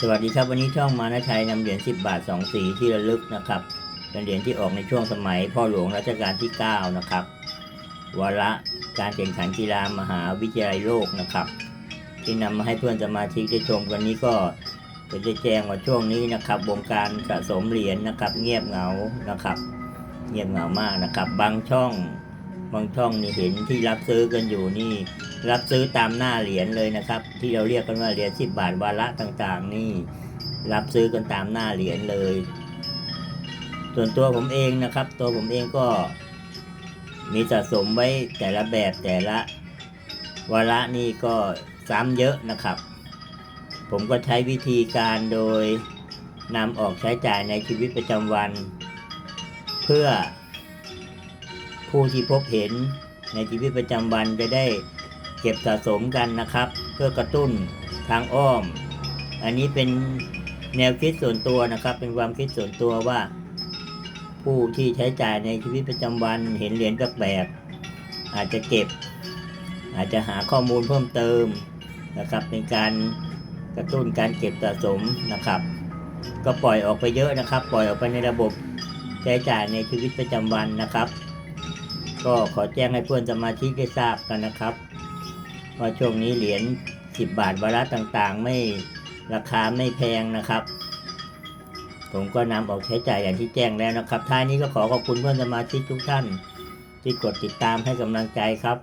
สวัสดีครับวันนี้ช่องมานะชัยนำเหรียญ10 บาท 2 สีที่ระลึกนะครับ เป็นเหรียญที่ออกในช่วงสมัยพ่อหลวงรัชกาลที่ 9 นะครับวาระการแข่งขันกีฬามหาวิทยาลัยโลกนะครับ ที่นำมาให้เพื่อนสมาชิกได้ชมกันนี้ก็จะได้แจ้งว่าช่วงนี้นะครับวงการสะสมเหรียญนะครับ เงียบเหงานะครับ เงียบเหงามากนะครับ บางช่องบางช่องนี่เห็นที่รับซื้อกันอยู่นี่ รับซื้อตามหน้าเหรียญเลยนะครับ ที่เราเรียกกันว่าเหรียญสิบบาทวาระต่างๆ นี่รับซื้อกันตามหน้าเหรียญเลย ส่วนตัวผมเองนะครับ ตัวผมเองก็มีสะสมไว้แต่ละแบบแต่ละวาระนี่ก็ซ้ำเยอะนะครับ ผมก็ใช้วิธีการโดยนำออกใช้จ่ายในชีวิตประจำวัน เพื่อผู้ที่พบเห็นในชีวิตประจำวันจะได้ เก็บสะสมกันนะครับ เพื่อกระตุ้นทางอ้อม อันนี้เป็นแนวคิดส่วนตัวนะครับ เป็นความคิดส่วนตัวว่า ผู้ที่ใช้จ่ายในชีวิตประจำวันเห็นเหรียญแปลกๆอาจจะเก็บ อาจจะหาข้อมูลเพิ่มเติมนะครับ เป็นการกระตุ้นการเก็บสะสมนะครับ ก็ปล่อยออกไปเยอะนะครับ ปล่อยออกไปในระบบใช้จ่ายในชีวิตประจำวันนะครับ ก็ขอแจ้งให้เพื่อนสมาชิกได้ทราบกันนะครับ พราะช่วงนี้เหรียญ10บาทวาระต่างๆ ไม่ราคาไม่แพงนะครับ ผมก็นำออกใช้จ่ายอย่างที่แจ้งแล้วนะครับ ท้ายนี้ก็ขอขอบคุณเพื่อนสมาชิกทุกท่าน ที่กดติดตามให้กำลังใจครับ